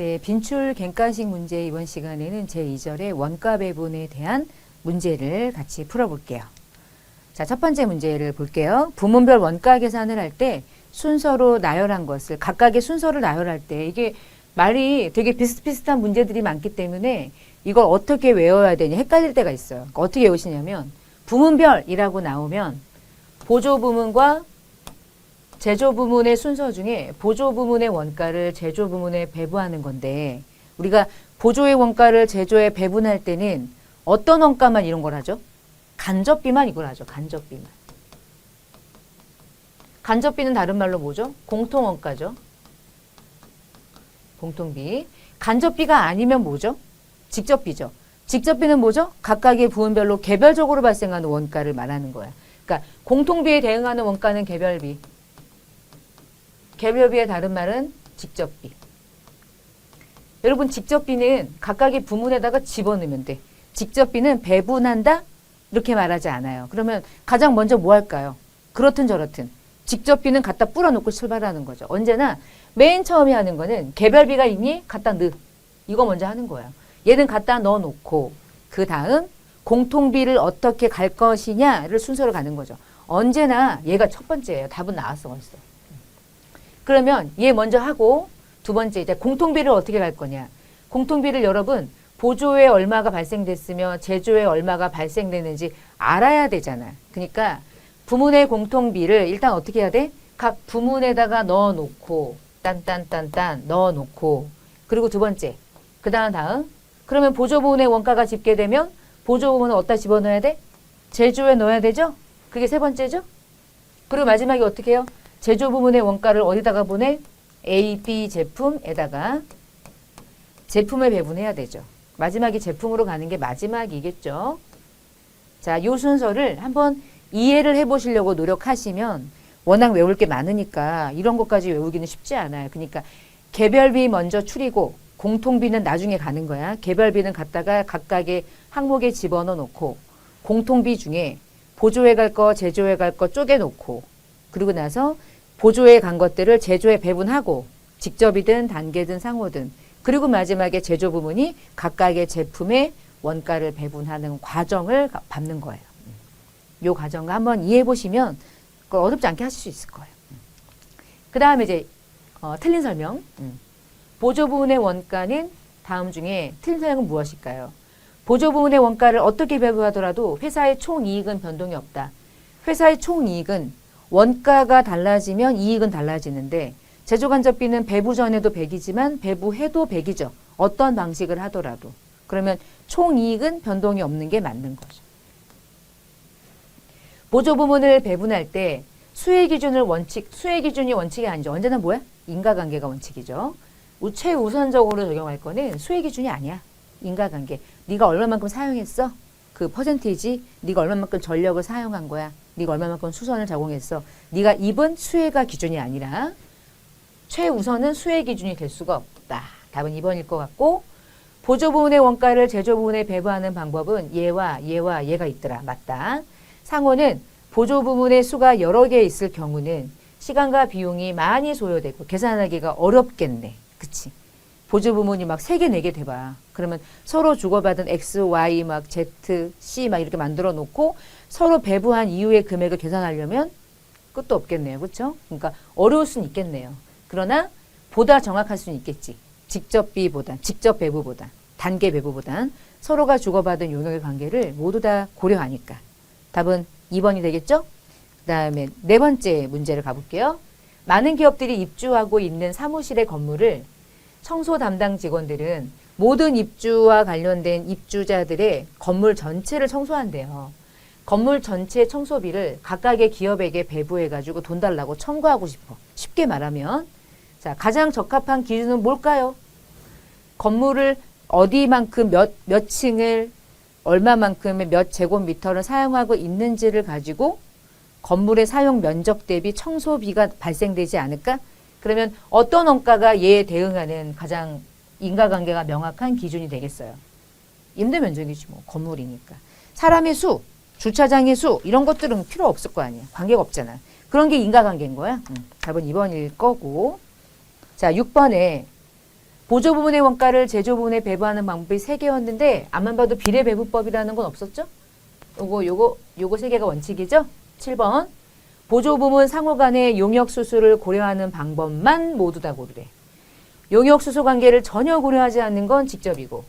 네, 빈출 갱가식 문제 이번 시간에는 제2절의 원가 배분에 대한 문제를 같이 풀어볼게요. 자, 첫 번째 문제를 볼게요. 부문별 원가 계산을 할 때 순서로 나열한 것을 각각의 순서를 나열할 때 이게 말이 되게 비슷비슷한 문제들이 많기 때문에 이걸 어떻게 외워야 되냐 헷갈릴 때가 있어요. 그러니까 어떻게 외우시냐면 부문별이라고 나오면 보조 부문과 제조 부문의 순서 중에 보조 부문의 원가를 제조 부문에 배부하는 건데 우리가 보조의 원가를 제조에 배분할 때는 어떤 원가만 이런 걸 하죠? 간접비만 이걸 하죠. 간접비만. 간접비는 다른 말로 뭐죠? 공통원가죠. 공통비. 간접비가 아니면 뭐죠? 직접비죠. 직접비는 뭐죠? 각각의 부분별로 개별적으로 발생하는 원가를 말하는 거야. 그러니까 공통비에 대응하는 원가는 개별비. 개별비의 다른 말은 직접비. 여러분 직접비는 각각의 부문에다가 집어넣으면 돼. 직접비는 배분한다 이렇게 말하지 않아요. 그러면 가장 먼저 뭐 할까요? 그렇든 저렇든 직접비는 갖다 뿌려놓고 출발하는 거죠. 언제나 맨 처음에 하는 거는 개별비가 있니? 갖다 넣. 이거 먼저 하는 거예요. 얘는 갖다 넣어놓고 그 다음 공통비를 어떻게 갈 것이냐를 순서로 가는 거죠. 언제나 얘가 첫 번째예요. 답은 나왔어 벌써. 그러면 얘 먼저 하고 두 번째 이제 공통비를 어떻게 갈 거냐. 공통비를 여러분 보조에 얼마가 발생됐으며 제조에 얼마가 발생됐는지 알아야 되잖아. 그러니까 부문의 공통비를 일단 어떻게 해야 돼? 각 부문에다가 넣어놓고 딴딴딴딴 넣어놓고 그리고 두 번째 그 다음 다음 그러면 보조 부문의 원가가 집계되면 보조 부문은 어디다 집어넣어야 돼? 제조에 넣어야 되죠? 그게 세 번째죠? 그리고 마지막에 어떻게 해요? 제조 부문의 원가를 어디다가 보내? A, B 제품에다가 제품을 배분해야 되죠. 마지막에 제품으로 가는 게 마지막이겠죠. 자, 요 순서를 한번 이해를 해보시려고 노력하시면 워낙 외울 게 많으니까 이런 것까지 외우기는 쉽지 않아요. 그러니까 개별비 먼저 추리고 공통비는 나중에 가는 거야. 개별비는 갖다가 각각의 항목에 집어넣어 놓고 공통비 중에 보조에 갈 거, 제조에 갈거 쪼개 놓고 그리고 나서 보조에 간 것들을 제조에 배분하고 직접이든 단계든 상호든 그리고 마지막에 제조 부문이 각각의 제품의 원가를 배분하는 과정을 가- 밟는 거예요. 요 과정을 한번 이해해 보시면 어렵지 않게 하실 수 있을 거예요. 그 다음에 이제 어, 틀린 설명. 음. 보조 부문의 원가는 다음 중에 틀린 설명은 무엇일까요? 보조 부문의 원가를 어떻게 배부하더라도 회사의 총 이익은 변동이 없다. 회사의 총 이익은 원가가 달라지면 이익은 달라지는데 제조간접비는 배부 전에도 100이지만 배부해도 100이죠. 어떤 방식을 하더라도. 그러면 총 이익은 변동이 없는 게 맞는 거죠. 보조 부문을 배분할 때 수혜 기준을 원칙, 수혜 기준이 원칙이 아니죠. 언제나 뭐야? 인과관계가 원칙이죠. 우- 최우선적으로 적용할 거는 수혜 기준이 아니야. 인과관계. 네가 얼마만큼 사용했어? 그 퍼센테이지, 네가 얼마만큼 전력을 사용한 거야. 네가 얼마만큼 수선을 제공했어. 네가 입은 수혜가 기준이 아니라 최우선은 수혜 기준이 될 수가 없다. 답은 2번일 것 같고 보조 부문의 원가를 제조 부문에 배부하는 방법은 얘와 얘와 얘가 있더라. 맞다. 상호는 보조 부문의 수가 여러 개 있을 경우는 시간과 비용이 많이 소요되고 계산하기가 어렵겠네. 그치? 보조 부문이 막 세 개, 네 개 돼봐. 그러면 서로 주고받은 X, Y, 막 Z, C 막 이렇게 만들어 놓고 서로 배부한 이후의 금액을 계산하려면 끝도 없겠네요. 그렇죠? 그러니까 어려울 수는 있겠네요. 그러나 보다 정확할 수는 있겠지. 직접 비보다, 직접 배부보다, 단계 배부보단 서로가 주고받은 용역의 관계를 모두 다 고려하니까. 답은 2번이 되겠죠? 그 다음에 네 번째 문제를 가볼게요. 많은 기업들이 입주하고 있는 사무실의 건물을 청소 담당 직원들은 모든 입주와 관련된 입주자들의 건물 전체를 청소한대요. 건물 전체 청소비를 각각의 기업에게 배부해가지고 돈 달라고 청구하고 싶어. 쉽게 말하면. 자, 가장 적합한 기준은 뭘까요? 건물을 어디만큼 몇, 몇 층을 얼마만큼의 몇 제곱미터를 사용하고 있는지를 가지고 건물의 사용 면적 대비 청소비가 발생되지 않을까? 그러면 어떤 원가가 얘에 대응하는 가장 인과관계가 명확한 기준이 되겠어요? 임대 면적이지 뭐 건물이니까 사람의 수, 주차장의 수 이런 것들은 필요 없을 거 아니야 관계가 없잖아 그런 게 인과관계인 거야 음, 답은 2번일 거고 자 6번에 보조 부문의 원가를 제조 부문에 배부하는 방법이 세 개였는데 앞만 봐도 비례 배부법이라는 건 없었죠? 요거 요거 요거 세 개가 원칙이죠? 7번. 보조 부문 상호 간의 용역 수수를 고려하는 방법만 모두 다 고르래. 용역 수수 관계를 전혀 고려하지 않는 건 직접이고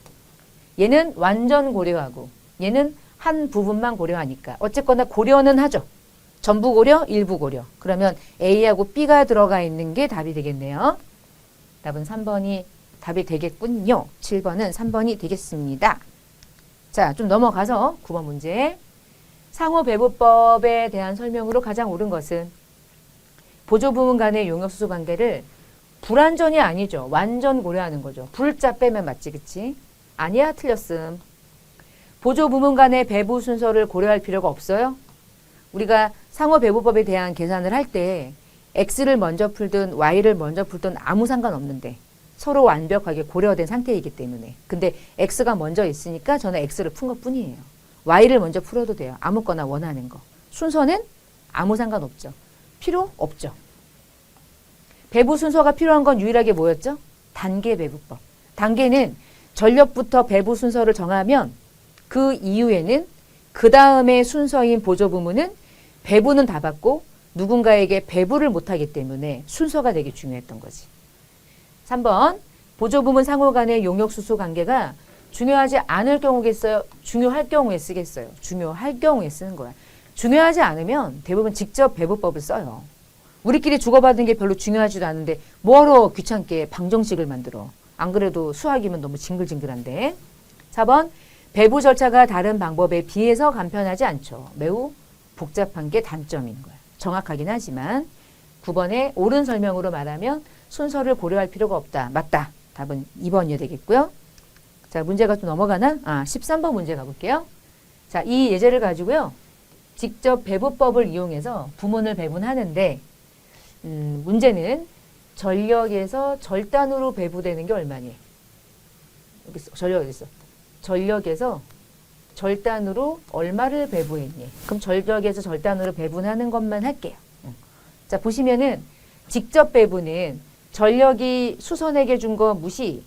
얘는 완전 고려하고 얘는 한 부분만 고려하니까 어쨌거나 고려는 하죠. 전부 고려, 일부 고려. 그러면 A하고 B가 들어가 있는 게 답이 되겠네요. 답은 3번이 답이 되겠군요. 7번은 3번이 되겠습니다. 자, 좀 넘어가서 9번 문제. 상호 배부법에 대한 설명으로 가장 옳은 것은 보조 부문 간의 용역 수수 관계를 불완전이 아니죠. 완전 고려하는 거죠. 불자 빼면 맞지, 그치? 아니야, 틀렸음. 보조 부문 간의 배부 순서를 고려할 필요가 없어요. 우리가 상호 배부법에 대한 계산을 할 때 x를 먼저 풀든 y를 먼저 풀든 아무 상관없는데 서로 완벽하게 고려된 상태이기 때문에 근데 x가 먼저 있으니까 저는 x를 푼 것 뿐이에요. Y를 먼저 풀어도 돼요. 아무거나 원하는 거. 순서는 아무 상관없죠. 필요 없죠. 배부 순서가 필요한 건 유일하게 뭐였죠? 단계 배부법. 단계는 전력부터 배부 순서를 정하면 그 이후에는 그 다음에 순서인 보조 부문은 배부는 다 받고 누군가에게 배부를 못하기 때문에 순서가 되게 중요했던 거지. 3번 보조 부문 상호 간의 용역 수수 관계가 중요하지 않을 경우겠어요? 중요할 경우에 쓰겠어요. 중요할 경우에 쓰는 거야. 중요하지 않으면 대부분 직접 배부법을 써요. 우리끼리 주고받은 게 별로 중요하지도 않은데 뭐하러 귀찮게 방정식을 만들어. 안 그래도 수학이면 너무 징글징글한데. 4번 배부 절차가 다른 방법에 비해서 간편하지 않죠. 매우 복잡한 게 단점인 거야. 정확하긴 하지만 9번의 옳은 설명으로 말하면 순서를 고려할 필요가 없다. 맞다. 답은 2번이 되겠고요. 자, 문제가 좀 넘어가나? 아, 13번 문제 가볼게요. 자, 이 예제를 가지고요. 직접 배부법을 이용해서 부문을 배분하는데 음, 문제는 전력에서 절단으로 배부되는 게 얼마니? 여기 있어. 전력 어디 있어? 전력에서 절단으로 얼마를 배부했니? 그럼 전력에서 절단으로 배분하는 것만 할게요. 응. 자, 보시면은 직접 배분은 전력이 수선에게 준 거 무시,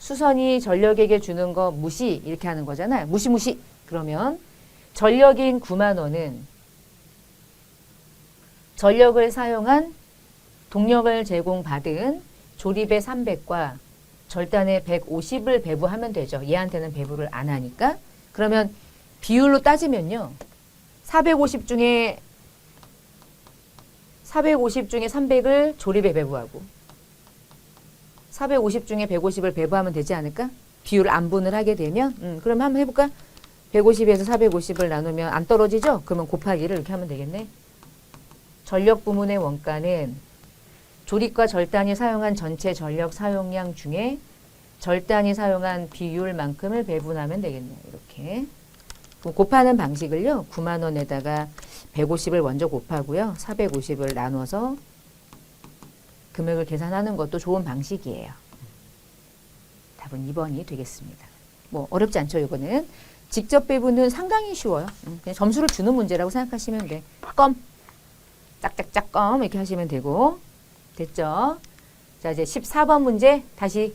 수선이 전력에게 주는 거 무시 이렇게 하는 거잖아요. 무시무시. 그러면 전력인 9만 원은 전력을 사용한 동력을 제공받은 조립의 300과 절단의 150을 배부하면 되죠. 얘한테는 배부를 안 하니까. 그러면 비율로 따지면요. 450 중에 450 중에 300을 조립에 배부하고 450 중에 150을 배부하면 되지 않을까? 비율 안분을 하게 되면 음, 그럼 한번 해볼까? 150에서 450을 나누면 안 떨어지죠? 그러면 곱하기를 이렇게 하면 되겠네. 전력 부문의 원가는 조립과 절단이 사용한 전체 전력 사용량 중에 절단이 사용한 비율만큼을 배분하면 되겠네요. 이렇게. 그 곱하는 방식을요. 9만 원에다가 150을 먼저 곱하고요. 450을 나눠서 금액을 계산하는 것도 좋은 방식이에요. 답은 2번이 되겠습니다. 뭐 어렵지 않죠, 이거는. 직접 배분은 상당히 쉬워요. 음, 그냥 점수를 주는 문제라고 생각하시면 돼. 껌. 짝짝짝 껌 이렇게 하시면 되고. 됐죠? 자, 이제 14번 문제 다시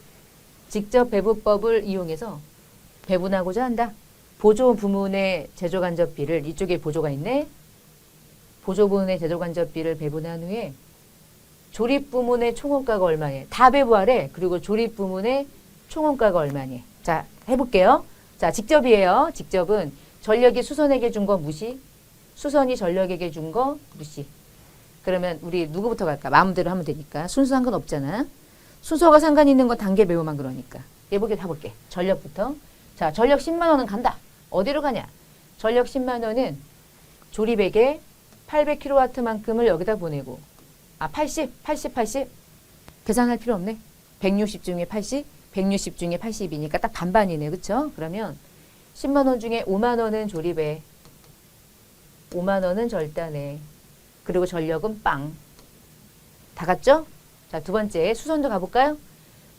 직접 배부법을 이용해서 배분하고자 한다. 보조 부문의 제조 간접비를 이쪽에 보조가 있네. 보조 부문의 제조 간접비를 배분한 후에 조립 부문의 총원가가 얼마니? 다 배부하래. 그리고 조립 부문의 총원가가 얼마니? 자, 해볼게요. 자, 직접이에요. 직접은 전력이 수선에게 준 거 무시, 수선이 전력에게 준 거 무시. 그러면 우리 누구부터 갈까? 마음대로 하면 되니까. 순서 상관없잖아. 순서가 상관 있는 건 단계 배우만 그러니까. 예보게 다 볼게. 전력부터. 자, 전력 10만 원은 간다. 어디로 가냐? 전력 10만 원은 조립에게 800kW만큼을 여기다 보내고 아, 80, 80, 80. 계산할 필요 없네. 160 중에 80, 160 중에 80이니까 딱 반반이네. 그쵸? 그러면 10만 원 중에 5만 원은 조립에, 5만 원은 절단에, 그리고 전력은 빵. 다 갔죠? 자, 두 번째 수선도 가볼까요?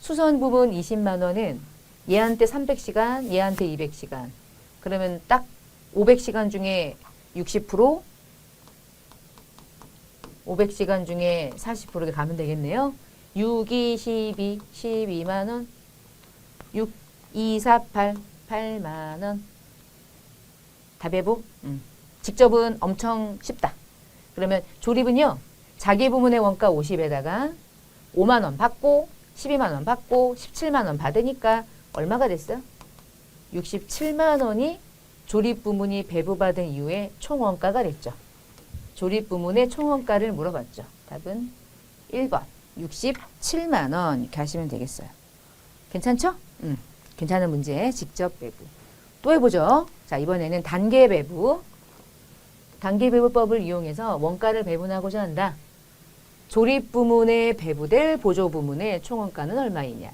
수선 부분 20만 원은 얘한테 300시간, 얘한테 200시간. 그러면 딱 500시간 중에 60%, 500시간 중에 40%게 가면 되겠네요. 6, 2, 12, 12만 원. 6, 2, 4, 8, 8만 원. 다 배부? 음. 직접은 엄청 쉽다. 그러면 조립은요. 자기 부문의 원가 50에다가 5만 원 받고 12만 원 받고 17만 원 받으니까 얼마가 됐어요? 67만 원이 조립 부문이 배부받은 이후에 총 원가가 됐죠. 조립 부문의 총 원가를 물어봤죠. 답은 1번 67만 원 이렇게 하시면 되겠어요. 괜찮죠? 음, 괜찮은 문제 직접 배부. 또 해보죠. 자 이번에는 단계 배부. 단계 배부법을 이용해서 원가를 배분하고자 한다. 조립 부문에 배부될 보조 부문의 총 원가는 얼마이냐?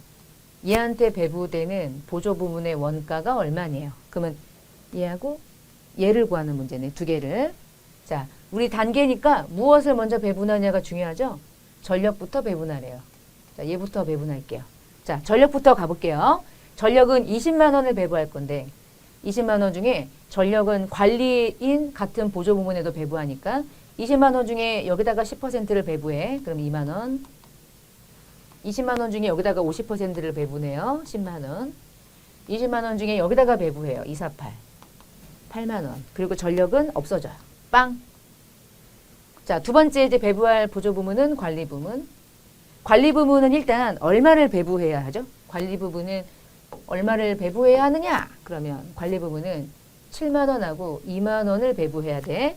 얘한테 배부되는 보조 부문의 원가가 얼마네요. 그러면 얘하고 얘를 구하는 문제네. 두 개를. 자, 우리 단계니까 무엇을 먼저 배분하냐가 중요하죠. 전력부터 배분하래요. 자, 얘부터 배분할게요. 자, 전력부터 가볼게요. 전력은 20만 원을 배부할 건데 20만 원 중에 전력은 관리인 같은 보조 부문에도 배부하니까 20만 원 중에 여기다가 10%를 배부해. 그럼 2만 원. 20만 원 중에 여기다가 50%를 배부네요. 10만 원. 20만 원 중에 여기다가 배부해요. 248. 8만 원. 그리고 전력은 없어져요. 빵. 자, 두 번째 이제 배부할 보조 부문은 관리 부문. 관리 부문은 일단 얼마를 배부해야 하죠? 관리 부문은 얼마를 배부해야 하느냐? 그러면 관리 부문은 7만 원하고 2만 원을 배부해야 돼.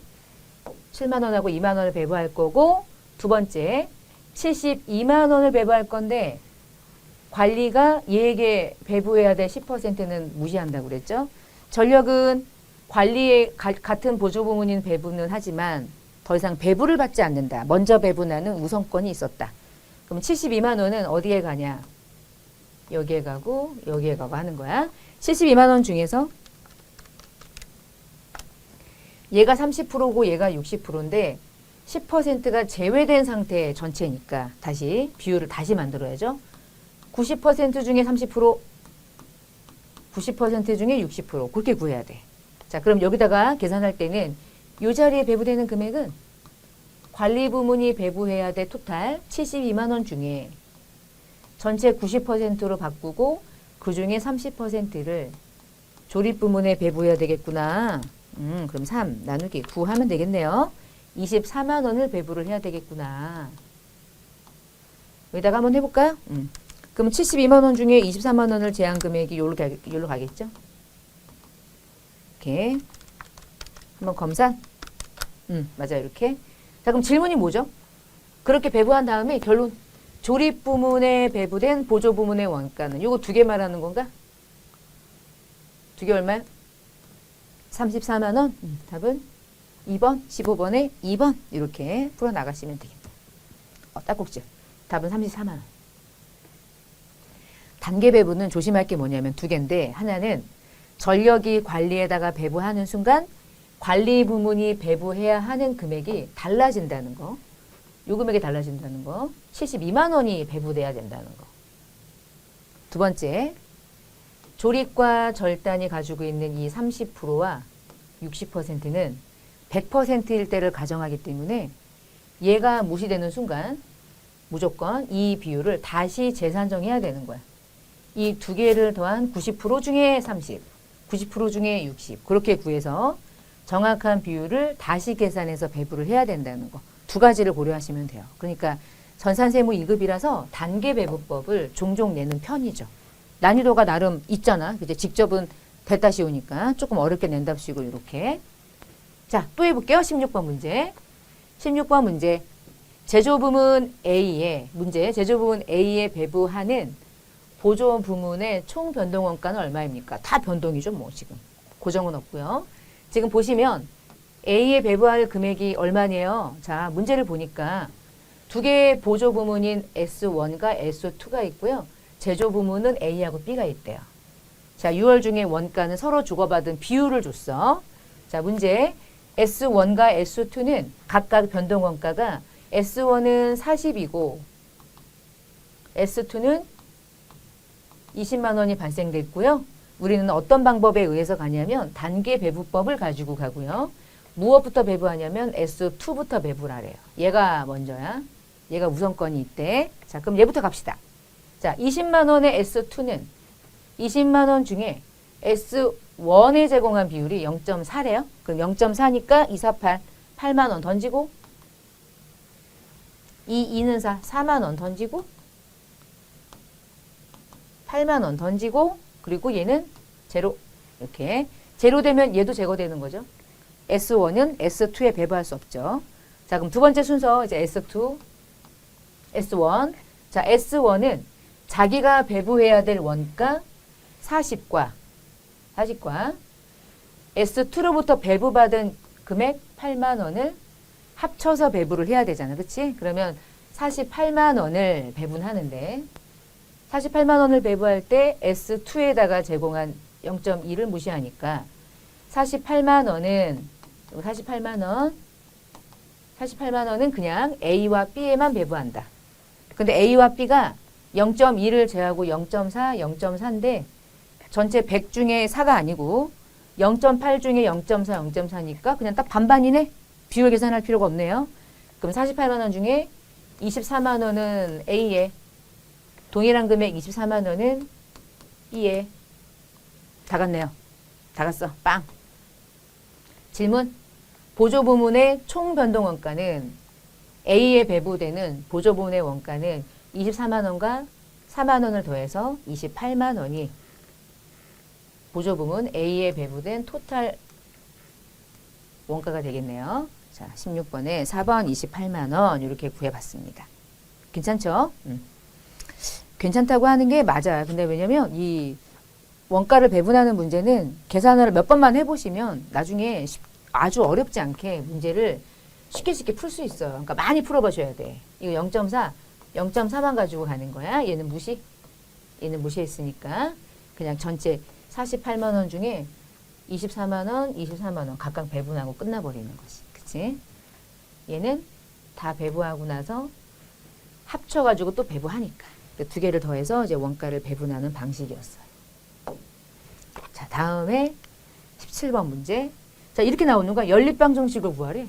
7만 원하고 2만 원을 배부할 거고 두 번째 72만 원을 배부할 건데 관리가 얘에게 배부해야 될 10%는 무시한다고 그랬죠. 전력은 관리에 가- 같은 보조 부문인 배부는 하지만 더 이상 배부를 받지 않는다. 먼저 배분하는 우선권이 있었다. 그럼 72만 원은 어디에 가냐? 여기에 가고 여기에 가고 하는 거야. 72만 원 중에서 얘가 30%고 얘가 60%인데 10%가 제외된 상태의 전체니까 다시 비율을 다시 만들어야죠. 90% 중에 30%, 90% 중에 60% 그렇게 구해야 돼. 자, 그럼 여기다가 계산할 때는 이 자리에 배부되는 금액은 관리 부문이 배부해야 될 토탈 72만 원 중에 전체 90%로 바꾸고 그 중에 30%를 조립 부문에 배부해야 되겠구나. 음, 그럼 3 나누기 9 하면 되겠네요. 24만 원을 배부를 해야 되겠구나. 여기다가 한번 해볼까요? 음. 그럼 72만 원 중에 24만 원을 제한 금액이 요로, 가겠죠? 이렇게. 한번 검사. 음, 맞아요. 이렇게. 자, 그럼 질문이 뭐죠? 그렇게 배부한 다음에 결론. 조립 부문에 배부된 보조 부문의 원가는 요거 두 개 말하는 건가? 두 개 얼마야? 34만 원. 음, 답은 2번, 15번에 2번 이렇게 풀어 나가시면 되겠다. 어, 딱꼭질. 답은 34만 원. 단계 배부는 조심할 게 뭐냐면 두 개인데 하나는 전력이 관리에다가 배부하는 순간 관리 부문이 배부해야 하는 금액이 달라진다는 거. 요 금액이 달라진다는 거. 72만 원이 배부돼야 된다는 거. 두 번째, 조립과 절단이 가지고 있는 이 30%와 60%는 100%일 때를 가정하기 때문에 얘가 무시되는 순간 무조건 이 비율을 다시 재산정해야 되는 거야. 이 두 개를 더한 90% 중에 30, 90% 중에 60 그렇게 구해서 정확한 비율을 다시 계산해서 배부를 해야 된다는 거. 두 가지를 고려하시면 돼요. 그러니까 전산세무 2급이라서 단계 배부법을 종종 내는 편이죠. 난이도가 나름 있잖아. 그제 직접은 됐다 쉬우니까 조금 어렵게 낸답시고 이렇게. 자, 또 해볼게요. 16번 문제. 16번 문제. 제조 부문 A의 문제. 제조 부문 A에 배부하는 보조 부문의 총 변동 원가는 얼마입니까? 다 변동이죠, 뭐 지금. 고정은 없고요. 지금 보시면 A에 배부할 금액이 얼마네요. 자, 문제를 보니까 두 개의 보조 부문인 S1과 S2가 있고요. 제조 부문은 A하고 B가 있대요. 자, 6월 중에 원가는 서로 주고받은 비율을 줬어. 자, 문제. S1과 S2는 각각 변동 원가가 S1은 40이고 S2는 20만 원이 발생됐고요. 우리는 어떤 방법에 의해서 가냐면 단계 배부법을 가지고 가고요. 무엇부터 배부하냐면 S2부터 배부하래요. 얘가 먼저야. 얘가 우선권이 있대. 자, 그럼 얘부터 갑시다. 자, 20만 원의 S2는 20만 원 중에 S1에 제공한 비율이 0.4래요. 그럼 0.4니까 248, 8만 원 던지고 이 2는 4, 4만 원 던지고 8만 원 던지고 그리고 얘는 제로 이렇게 제로 되면 얘도 제거되는 거죠. S1은 S2에 배부할 수 없죠. 자, 그럼 두 번째 순서 이제 S2, S1. 자, S1은 자기가 배부해야 될 원가 40과 40과 S2로부터 배부받은 금액 8만 원을 합쳐서 배부를 해야 되잖아. 그렇지? 그러면 48만 원을 배분하는데 48만 원을 배부할 때 S2에다가 제공한 0.2를 무시하니까 48만 원은 48만 원 48만 원은 그냥 A와 B에만 배부한다. 근데 A와 B가 0.2를 제하고 0.4, 0.4인데 전체 100 중에 4가 아니고 0.8 중에 0.4, 0.4니까 그냥 딱 반반이네. 비율 계산할 필요가 없네요. 그럼 48만 원 중에 24만 원은 A에 동일한 금액 24만 원은 B에 다 갔네요. 다 갔어. 빵. 질문. 보조 부문의 총 변동 원가는 A에 배부되는 보조 부문의 원가는 24만 원과 4만 원을 더해서 28만 원이 보조 부문 A에 배부된 토탈 원가가 되겠네요. 자, 16번에 4번 28만 원 이렇게 구해봤습니다. 괜찮죠? 음. 괜찮다고 하는 게 맞아요. 근데 왜냐면 이 원가를 배분하는 문제는 계산을 몇 번만 해보시면 나중에 쉽- 아주 어렵지 않게 문제를 쉽게 쉽게 풀 수 있어요. 그러니까 많이 풀어보셔야 돼. 이거 0.4, 0.4만 가지고 가는 거야. 얘는 무시. 얘는 무시했으니까 그냥 전체 48만 원 중에 24만 원, 24만 원 각각 배분하고 끝나버리는 거지. 그치? 얘는 다 배부하고 나서 합쳐가지고 또 배부하니까. 그두 개를 더해서 이제 원가를 배분하는 방식이었어요. 자, 다음에 17번 문제. 자, 이렇게 나오는 거야. 연립방정식을 구하래.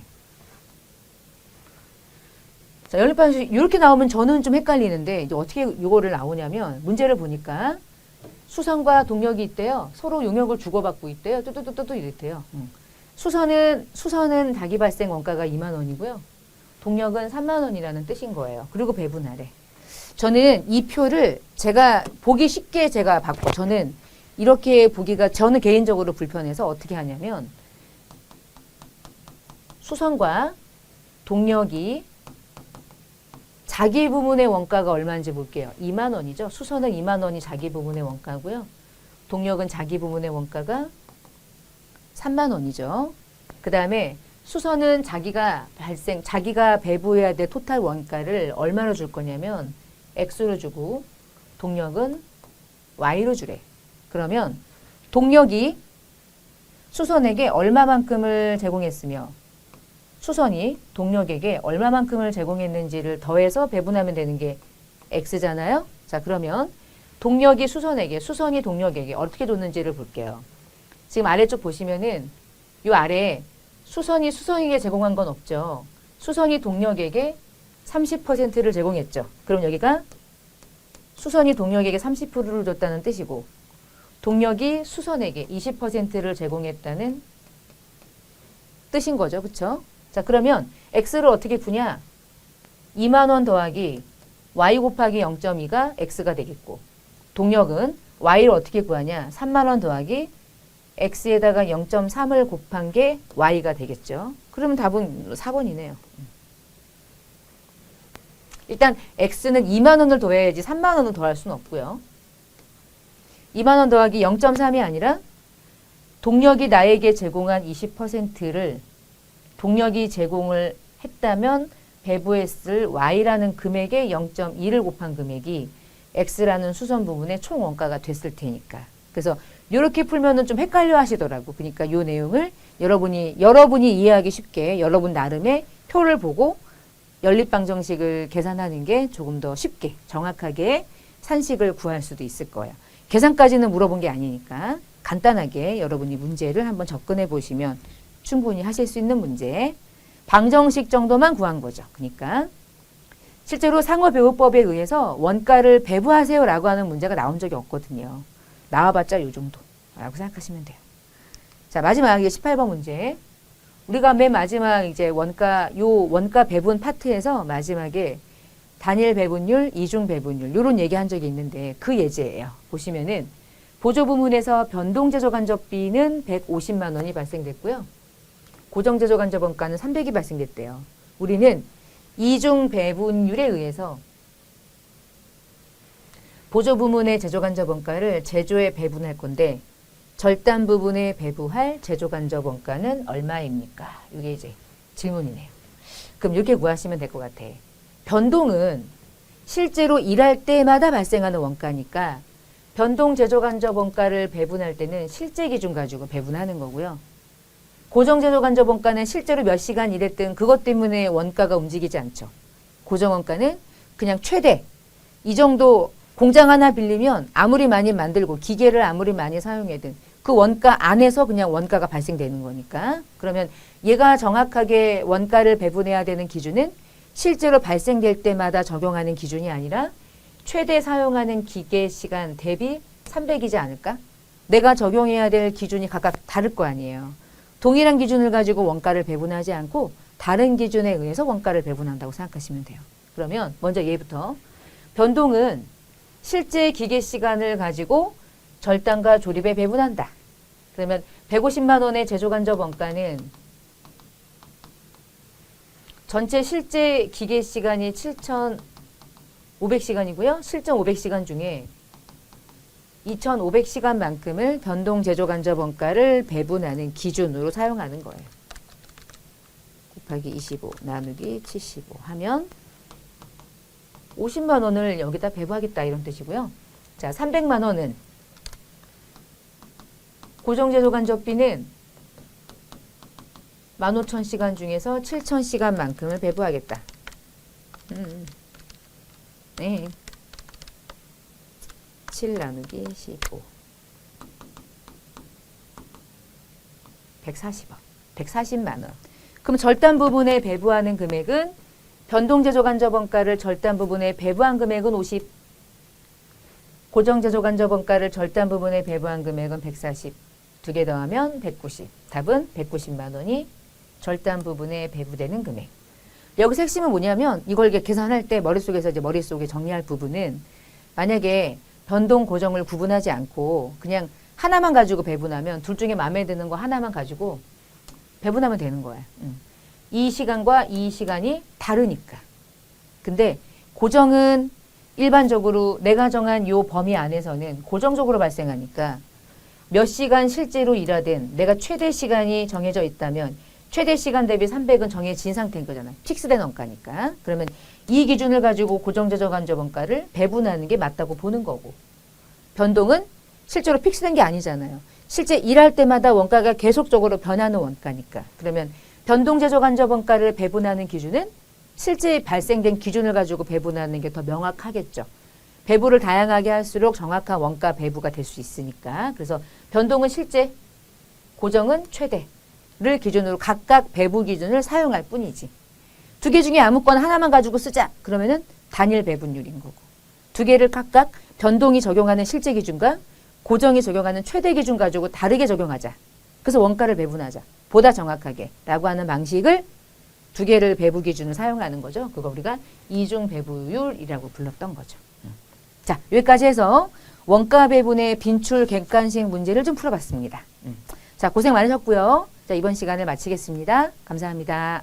자, 연립방정식 이렇게 나오면 저는 좀 헷갈리는데 이제 어떻게 이거를 나오냐면 문제를 보니까 수선과 동력이 있대요. 서로 용역을 주고받고 있대요. 뚜뚜뚜뚜 이랬대요. 음. 수선은 수선은 자기 발생 원가가 2만 원이고요. 동력은 3만 원이라는 뜻인 거예요. 그리고 배분하래. 저는 이 표를 제가 보기 쉽게 제가 바꿔. 저는 이렇게 보기가 저는 개인적으로 불편해서 어떻게 하냐면 수선과 동력이 자기 부문의 원가가 얼마인지 볼게요. 2만 원이죠. 수선은 2만 원이 자기 부문의 원가고요. 동력은 자기 부문의 원가가 3만 원이죠. 그 다음에 수선은 자기가 발생, 자기가 배부해야 될 토탈 원가를 얼마로 줄 거냐면 X로 주고 동력은 Y로 주래. 그러면 동력이 수선에게 얼마만큼을 제공했으며 수선이 동력에게 얼마만큼을 제공했는지를 더해서 배분하면 되는 게 X잖아요. 자, 그러면 동력이 수선에게, 수선이 동력에게 어떻게 줬는지를 볼게요. 지금 아래쪽 보시면은 이 아래 수선이 수선에게 제공한 건 없죠. 수선이 동력에게 30%를 제공했죠. 그럼 여기가 수선이 동력에게 30%를 줬다는 뜻이고 동력이 수선에게 20%를 제공했다는 뜻인 거죠. 그렇죠? 자, 그러면 x를 어떻게 푸냐? 2만 원 더하기 y 곱하기 0.2가 x가 되겠고 동력은 y를 어떻게 구하냐? 3만 원 더하기 x에다가 0.3을 곱한 게 y가 되겠죠. 그러면 답은 4번이네요. 일단 x는 2만 원을 더해야지 3만 원을 더할 수는 없고요. 2만 원 더하기 0.3이 아니라 동력이 나에게 제공한 20%를 동력이 제공을 했다면 배부했을 y라는 금액의 0.2를 곱한 금액이 x라는 수선 부분의 총 원가가 됐을 테니까. 그래서 이렇게 풀면은 좀 헷갈려 하시더라고. 그러니까 이 내용을 여러분이 여러분이 이해하기 쉽게 여러분 나름의 표를 보고 연립방 정식을 계산하는 게 조금 더 쉽게 정확하게 산식을 구할 수도 있을 거예요. 계산까지는 물어본 게 아니니까 간단하게 여러분이 문제를 한번 접근해 보시면 충분히 하실 수 있는 문제. 방정식 정도만 구한 거죠. 그러니까 실제로 상호배우법에 의해서 원가를 배부하세요라고 하는 문제가 나온 적이 없거든요. 나와봤자 요 정도라고 생각하시면 돼요. 자, 마지막 이게 18번 문제. 우리가 맨 마지막 이제 원가 요 원가 배분 파트에서 마지막에 단일 배분율, 이중 배분율 요런 얘기 한 적이 있는데 그 예제예요. 보시면은 보조 부문에서 변동 제조 간접비는 150만 원이 발생됐고요. 고정 제조 간접 원가는 300이 발생됐대요. 우리는 이중 배분율에 의해서 보조 부문의 제조 간접 원가를 제조에 배분할 건데 절단 부분에 배부할 제조 간접 원가는 얼마입니까? 이게 이제 질문이네요. 그럼 이렇게 구하시면 될 것 같아. 변동은 실제로 일할 때마다 발생하는 원가니까 변동 제조 간접 원가를 배분할 때는 실제 기준 가지고 배분하는 거고요. 고정 제조 간접 원가는 실제로 몇 시간 일했든 그것 때문에 원가가 움직이지 않죠. 고정 원가는 그냥 최대 이 정도 공장 하나 빌리면 아무리 많이 만들고 기계를 아무리 많이 사용해든 그 원가 안에서 그냥 원가가 발생되는 거니까 그러면 얘가 정확하게 원가를 배분해야 되는 기준은 실제로 발생될 때마다 적용하는 기준이 아니라 최대 사용하는 기계 시간 대비 300이지 않을까? 내가 적용해야 될 기준이 각각 다를 거 아니에요. 동일한 기준을 가지고 원가를 배분하지 않고 다른 기준에 의해서 원가를 배분한다고 생각하시면 돼요. 그러면 먼저 얘부터 변동은 실제 기계 시간을 가지고 절단과 조립에 배분한다. 그러면 150만 원의 제조 간접 원가는 전체 실제 기계 시간이 7,500시간이고요. 실전 500시간 중에 2,500시간만큼을 변동 제조 간접 원가를 배분하는 기준으로 사용하는 거예요. 곱하기 25 나누기 75 하면 50만 원을 여기다 배부하겠다 이런 뜻이고요. 자, 300만 원은 고정제조 간접비는 15,000시간 중에서 7,000시간만큼을 배부하겠다. 음. 네. 7 나누기 15. 140원. 140만 원. 그럼 절단 부분에 배부하는 금액은 변동제조 간접 원가를 절단 부분에 배부한 금액은 50. 고정제조 간접 원가를 절단 부분에 배부한 금액은 140. 두 개 더하면 190. 답은 190만 원이 절단 부분에 배부되는 금액. 여기서 핵심은 뭐냐면 이걸 계산할 때 머릿속에서 이제 머릿속에 정리할 부분은 만약에 변동 고정을 구분하지 않고 그냥 하나만 가지고 배분하면 둘 중에 마음에 드는 거 하나만 가지고 배분하면 되는 거야. 음. 이 시간과 이 시간이 다르니까. 근데 고정은 일반적으로 내가 정한 요 범위 안에서는 고정적으로 발생하니까 몇 시간 실제로 일하든 내가 최대 시간이 정해져 있다면 최대 시간 대비 300은 정해진 상태인 거잖아요. 픽스된 원가니까. 그러면 이 기준을 가지고 고정제조 간접 원가를 배분하는 게 맞다고 보는 거고. 변동은 실제로 픽스된 게 아니잖아요. 실제 일할 때마다 원가가 계속적으로 변하는 원가니까. 그러면 변동제조 간접 원가를 배분하는 기준은 실제 발생된 기준을 가지고 배분하는 게 더 명확하겠죠. 배부를 다양하게 할수록 정확한 원가 배부가 될 수 있으니까. 그래서 변동은 실제, 고정은 최대를 기준으로 각각 배부 기준을 사용할 뿐이지. 두 개 중에 아무거나 하나만 가지고 쓰자. 그러면은 단일 배분율인 거고. 두 개를 각각 변동이 적용하는 실제 기준과 고정이 적용하는 최대 기준 가지고 다르게 적용하자. 그래서 원가를 배분하자. 보다 정확하게. 라고 하는 방식을 두 개를 배부 기준을 사용하는 거죠. 그거 우리가 이중 배부율이라고 불렀던 거죠. 자, 여기까지 해서 원가 배분의 빈출 객관식 문제를 좀 풀어봤습니다. 자, 고생 많으셨고요. 자, 이번 시간을 마치겠습니다. 감사합니다.